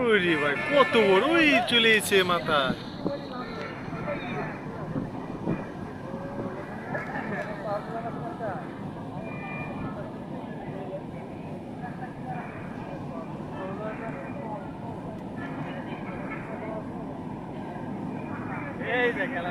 ওরে ভাই কত বড়? ওই চলেছে মাথা। এই যে খেলা